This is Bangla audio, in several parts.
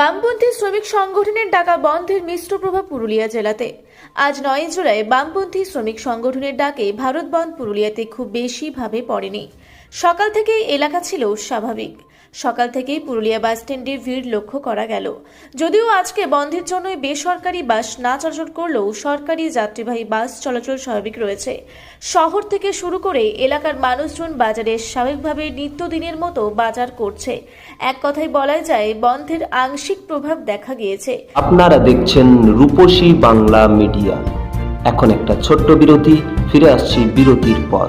বামপন্থী শ্রমিক সংগঠনের ডাকা বন্ধের মিশ্র প্রভাব পুরুলিয়া জেলাতে। আজ নয় জুলাই বামপন্থী শ্রমিক সংগঠনের ডাকে ভারত বন্ধ পুরুলিয়াতে খুব বেশিভাবে পড়েনি। সকাল থেকে এলাকা ছিল স্বাভাবিক। সকাল থেকেই পুরুলিয়া বাস স্ট্যান্ডে ভিড় লক্ষ্য করা গেল। যদিও আজকে বন্ধের জন্য বেসরকারি বাস না চলাচল করলেও সরকারি যাত্রীবাহী বাস চলাচল স্বাভাবিক রয়েছে। শহর থেকে শুরু করে এলাকার মানুষজন বাজারে স্বাভাবিকভাবে নিত্যদিনের মতো বাজার করছে। এক কথায় বলা যায়, বন্ধের আংশিক প্রভাব দেখা গিয়েছে। আপনারা দেখছেন রূপসী বাংলা মিডিয়া। এখন একটা ছোট্ট বিরতি, ফিরে আসছি বিরতির পর।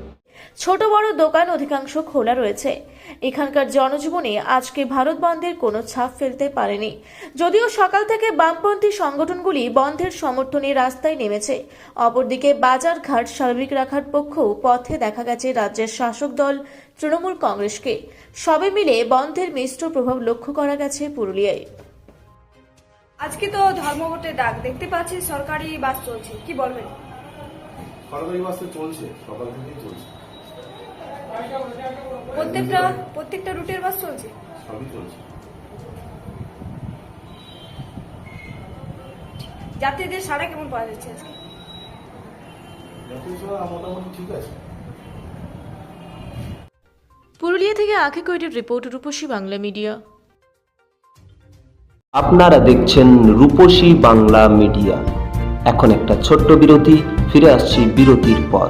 ছোট বড় দোকান অধিকাংশ খোলা রয়েছে। এখানকার জনজীবনে আজকে ভারত বন্ধের কোনো ছাপ ফেলতে পারেনি। যদিও সকাল থেকে বামপন্থী সংগঠনগুলি বন্ধের সমর্থনে রাস্তায় নেমেছে। অপরদিকে বাজার ঘাট স্বাভাবিক রাখার পক্ষেও পথে দেখা গেছে রাজ্যের শাসক দল তৃণমূল কংগ্রেসকে। সবে মিলে বন্ধের মিশ্র প্রভাব লক্ষ্য করা গেছে পুরুলিয়ায়। আজকে তো ধর্মঘটের ডাক দেখতে পাচ্ছি সরকারি বাস চলছে। কি বলবেন? সরকারি বাস তো চলছে সকাল থেকেই চলছে। প্রত্যেকটা প্রত্যেকটা রুটের বাস চলছে? সবই চলছে। যাত্রীদের সাড়া কেমন পাওয়া যাচ্ছে আজকে? মোটামুটি ঠিক আছে। পুরুলিয়া থেকে আখে কৈটের রিপোর্ট রূপসী বাংলা মিডিয়া। আপনারা দেখছেন রূপসী বাংলা মিডিয়া। এখন একটা ছোট্ট বিরতি ফিরে আসছি বিরতির পর।